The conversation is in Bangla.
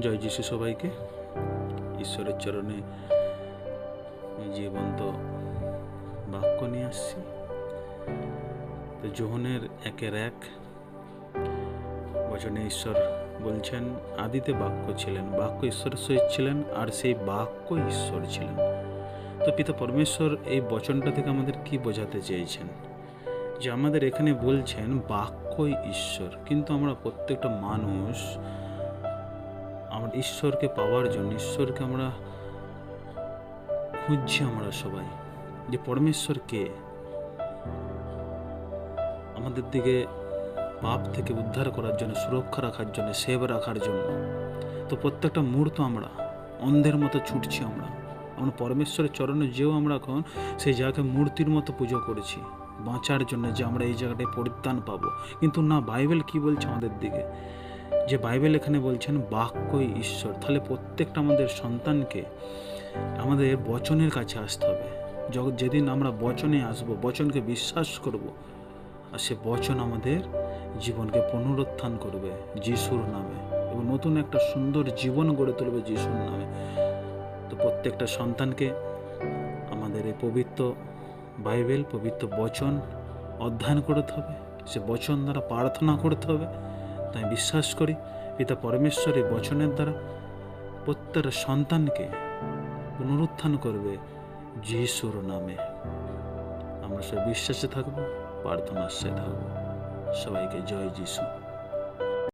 জয় যিশু সবাইকে। ঈশ্বরের চরণে জীবন্ত বাক্য নিয়ে আসছি। তো যোহনের একের এক বচনে ঈশ্বর বলছেন, আদিতে বাক্য ছিলেন, বাক্য ঈশ্বরের সহিত ছিলেন, আর সেই বাক্য ঈশ্বর ছিলেন। তো পিতা পরমেশ্বর এই বচনটা থেকে আমাদের কি বোঝাতে চেয়েছেন? যে আমাদের এখানে বলছেন, বাক্যই ঈশ্বর। কিন্তু আমরা প্রত্যেকটা মানুষ আমরা ঈশ্বরকে পাওয়ার জন্য, ঈশ্বরকে আমরা খুঁজছি আমরা সবাই, যে পরমেশ্বর কে? আমাদের দিকে পাপ থেকে উদ্ধার করার জন্য, সুরক্ষা রাখার জন্য সেভ রাখার জন্য। তো প্রত্যেকটা মুহূর্ত আমরা, অন্ধের মতো ছুটছি আমরা। আমরা পরমেশ্বরের চরণে যেও আমরা এখন সেই জায়গাকে মূর্তির মতো পুজো করেছি, বাঁচার জন্য যে আমরা এই জায়গাটায় পরিত্রাণ পাবো। কিন্তু না, বাইবেল কি বলছে আমাদের দিকে? যে বাইবেল এখানে বলছেন বাক্যই ঈশ্বর? তাহলে প্রত্যেকটা আমাদের সন্তানকে আমাদের বচনের কাছে আসতে হবে। যেদিন আমরা বচনে আসব, বচনকে বিশ্বাস করব, আর সে বচন আমাদের জীবনকে পুনরুত্থান করবে যিশুর নামে এবং নতুন একটা সুন্দর জীবন গড়ে তুলবে যিশুর নামে। তো প্রত্যেকটা সন্তানকে আমাদের এই পবিত্র বাইবেল, পবিত্র বচন অধ্যয়ন করতে হবে। সে বচন দ্বারা প্রার্থনা করতে হবে। তাই বিশ্বাস করি, পিতা পরমেশ্বর এই বচনের দ্বারা প্রত্যেক সন্তানকে পুনরুত্থান করবে যিশুর নামে। আমরা সব বিশ্বাসে থাকব সে থাকব। সবাইকে জয় যিশু।